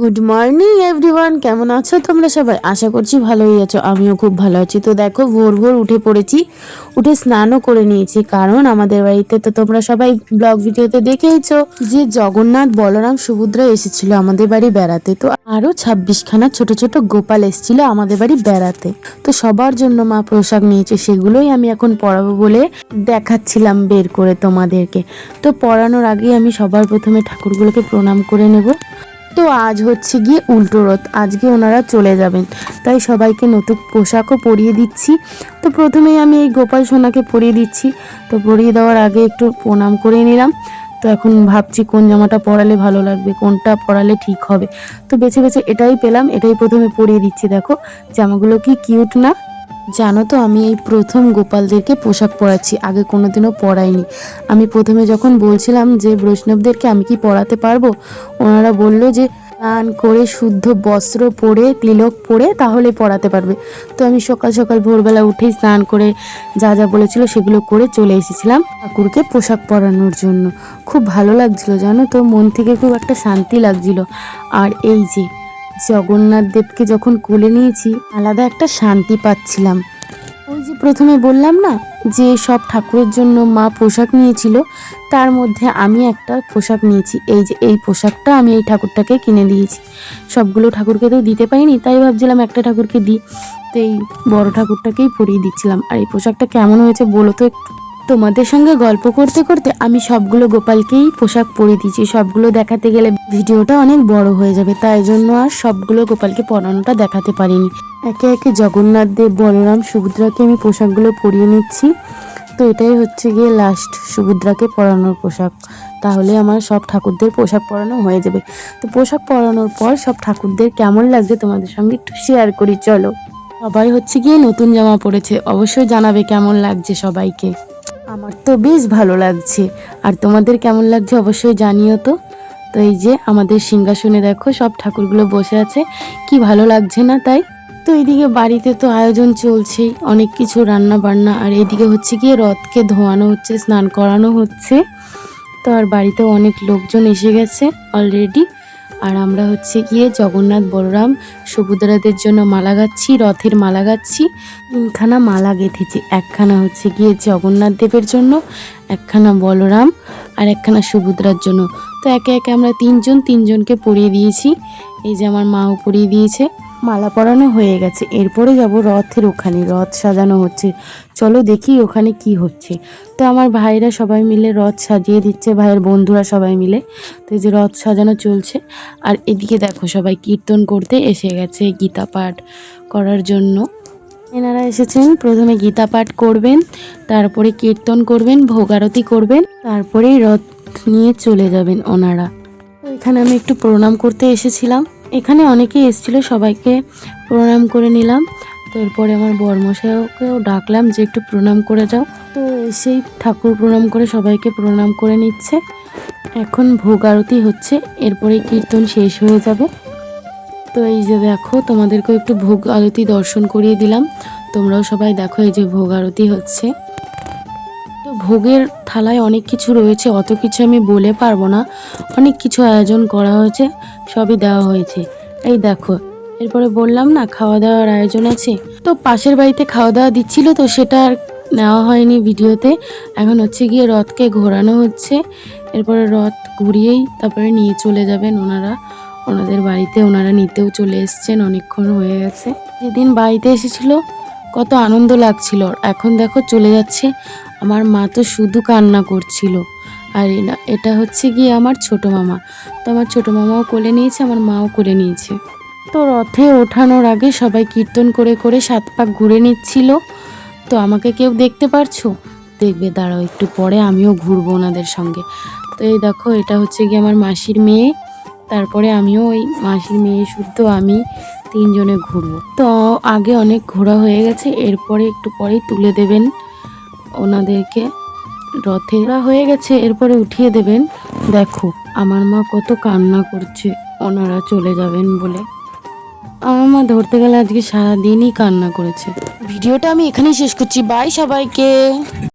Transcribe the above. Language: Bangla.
গুড মর্নিং এভরিওয়ান কেমন আছো তোমরা সবাই? আশা করছি ভালোই আছো। আমিও খুব ভালো আছি। তো দেখো, ভোর ভোর উঠে পড়েছি। উঠে স্নানও করে নিয়েছি। কারণ আমাদের বাড়িতে তো তোমরা সবাই ব্লগ ভিডিওতে দেখেইছো যে জগন্নাথ বলরাম সুভদ্রা এসেছিল আমাদের বাড়ি বেড়াতে। তো আরও ছাব্বিশখানা ছোট ছোট গোপাল এসেছিল আমাদের বাড়ি বেড়াতে। তো সবার জন্য মা পোশাক নিয়েছে, সেগুলোই আমি এখন পরাবো বলে দেখাচ্ছিলাম বের করে তোমাদেরকে। তো পরানোর আগে আমি সবার প্রথমে ঠাকুরগুলোকে প্রণাম করে নেব। তো আজ হচ্ছে গিয়ে উল্টো রথ। আজকে ওনারা চলে যাবেন। তাই সবাইকে নতুন পোশাকও পরিয়ে দিচ্ছি। তো প্রথমেই আমি এই গোপাল সোনাকে পরিয়ে দিচ্ছি। তো পরিয়ে দেওয়ার আগে একটু প্রণাম করে নিলাম। তো এখন ভাবছি কোন জামাটা পরালে ভালো লাগবে, কোনটা পরালে ঠিক হবে। তো বেছে বেছে এটাই পেলাম। এটাই প্রথমে পরিয়ে দিচ্ছি, দেখো। জামাগুলো কি কিউট না? জানো তো, আমি এই প্রথম গোপালদেরকে পোশাক পরাচ্ছি, আগে কোনোদিনও পরাইনি। আমি প্রথমে যখন বলছিলাম যে বৈষ্ণবদেরকে আমি কি পরাতে পারব, ওনারা বলল যে, স্নান করে শুদ্ধ বস্ত্র পরে, তিলক পরে তাহলে পরাতে পারবে। তো আমি সকাল সকাল ভোরবেলা উঠেই স্নান করে যা যা বলেছিল সেগুলো করে চলে এসেছিলাম ঠাকুরকে পোশাক পরানোর জন্য। খুব ভালো লাগছিল, জানো তো, মন থেকে খুব একটা শান্তি লাগছিল। আর এই যে জগন্নাথ দেবকে যখন কোলে নিয়েছি, আলাদা একটা শান্তি পাচ্ছিলাম। ওই যে প্রথমে বললাম না, যে সব ঠাকুরের জন্য মা পোশাক নিয়েছিল, তার মধ্যে আমি একটা পোশাক নিয়েছি। এই যে, এই পোশাকটা আমি এই ঠাকুরটাকে কিনে দিয়েছি। সবগুলো ঠাকুরকে তো দিতে পারিনি, তাই ভাবছিলাম একটা ঠাকুরকে দিই। তো এই বড় ঠাকুরটাকেই পরিয়ে দিচ্ছিলাম। আর এই পোশাকটা কেমন হয়েছে বলো তো একটু। তোমাদের সঙ্গে গল্প করতে করতে আমি সবগুলো গোপালকেই পোশাক পরে দিয়েছি। সবগুলো দেখাতে গেলে ভিডিওটা অনেক বড় হয়ে যাবে, তাই জন্য আর সবগুলো গোপালকে পরানোটা দেখাতে পারিনি। একে একে জগন্নাথ দেব, বলরাম, সুভদ্রাকে আমি পোশাকগুলো পরিয়ে নিচ্ছি। তো এটাই হচ্ছে গিয়ে লাস্ট সুভদ্রাকে পরানোর পোশাক। তাহলে আমার সব ঠাকুরদের পোশাক পরানো হয়ে যাবে। তো পোশাক পরানোর পর সব ঠাকুরদের কেমন লাগছে তোমাদের সঙ্গে একটু শেয়ার করি, চলো। সবাই হচ্ছে গিয়ে নতুন জামা পরেছে, অবশ্যই জানাবে কেমন লাগছে সবাইকে। আমার তো বেশ ভালো লাগছে। আর তোমাদের কেমন লাগছে অবশ্যই জানিও তো। তো এই যে আমাদের সিংহাসনে দেখো সব ঠাকুরগুলো বসে আছে। কি ভালো লাগছে না তাই? তো এইদিকে বাড়িতে তো আয়োজন চলছেই, অনেক কিছু রান্না বান্না আর এইদিকে হচ্ছে গিয়ে রথকে ধোয়ানো হচ্ছে, স্নান করানো হচ্ছে। তো আর বাড়িতেও অনেক লোকজন এসে গেছে অলরেডি। আর আমরা হচ্ছে গিয়ে জগন্নাথ, বলরাম, সুভদ্রাদের জন্য মালা গাচ্ছি, রথের মালা গাচ্ছি, তিনখানা মালা গেঁথেছি। একখানা হচ্ছে গিয়ে জগন্নাথ দেবের জন্য, একখানা বলরাম আর একখানা সুভদ্রার জন্য। তো একে একে আমরা তিনজন তিনজনকে পরিয়ে দিয়েছি। এই যে আমার মাও পরিয়ে দিয়েছে। মালা পরানো হয়ে গেছে। এরপরে যাব রথের ওখানে। রথ সাজানো হচ্ছে। চলো দেখি ওখানে কি হচ্ছে। তো আমার ভাইরা সবাই মিলে রথ সাজিয়ে দিচ্ছে, ভাইয়ের বন্ধুরা সবাই মিলে। তো যে রথ সাজানো চলছে। আর এদিকে দেখো সবাই কীর্তন করতে এসে গেছে গীতা পাঠ করার জন্য। এনারা এসেছেন। প্রথমে গীতা পাঠ করবেন, তারপরে কীর্তন করবেন ভোগারতি করবেন, তারপরেই রথ নিয়ে চলে যাবেন ওনারা। এখানে আমি একটু প্রণাম করতে এসেছিলাম। এখানে অনেকেই এসেছিল, সবাইকে প্রণাম করে নিলাম। তো এরপরে আমার বর্মশাইকেও ডাকলাম যে একটু প্রণাম করে যাও। তো এসেই ঠাকুর প্রণাম করে সবাইকে প্রণাম করে নিচ্ছে। এখন ভোগ আরতি হচ্ছে, এরপরে কীর্তন শেষ হয়ে যাবে। তো এই যে দেখো, তোমাদেরকেও একটু ভোগ আরতি দর্শন করিয়ে দিলাম। তোমরাও সবাই দেখো এই যে ভোগ আরতি হচ্ছে। ভোগের থালায় অনেক কিছু রয়েছে, অত কিছু আমি বলে পারব না। অনেক কিছু আয়োজন করা হয়েছে, সবই দেওয়া হয়েছে। এই দেখো, এরপরে বললাম না খাওয়া দাওয়ার আয়োজন আছে। তো পাশের বাড়িতে খাওয়া দাওয়া দিচ্ছিল, তো সেটা আর নেওয়া হয়নি ভিডিওতে। এখন হচ্ছে গিয়ে রথকে ঘোরানো হচ্ছে। এরপরে রথ ঘুরিয়েই তারপরে নিয়ে চলে যাবেন ওনারা। ওনাদের বাড়িতে ওনারা নিতেও চলে এসছেন, অনেকক্ষণ হয়ে গেছে। যেদিন বাড়িতে এসেছিল কত আনন্দ লাগছিল। এখন দেখো চলে যাচ্ছে। আমার মা তো শুধু কান্না করছিল। আর এটা হচ্ছে গিয়ে আমার ছোট মামা। তো আমার ছোট মামাও কোলে নিয়েছে, আমার মাও কোলে নিয়েছে। তো রথে ওঠানোর আগে সবাই কীর্তন করে করে সাত পাক ঘুরে নিচ্ছিল। তো আমাকে কেউ দেখতে পারছ? দেখবে, দাঁড়াও, একটু পরে আমিও ঘুরবো ওনাদের সঙ্গে। তো এই দেখো, এটা হচ্ছে গিয়ে আমার মাসির মেয়ে। তারপরে আমিও ওই মাসির মেয়ে শুদ্ধ আমি। তিনজনে ঘুরবো। তো আগে অনেক ঘোরা হয়ে গেছে, এরপরে একটু পরেই তুলে দেবেন ওনাদেরকে। রথে হয়ে গেছে, এরপরে উঠিয়ে দেবেন, দেখো, আমার মা কত কান্না করছে, ওনারা চলে যাবেন বলে। আমার মা ধরতে গেলে আজকে সারাদিনই কান্না করেছে। ভিডিওটা আমি এখানেই শেষ করছি। বাই সবাইকে।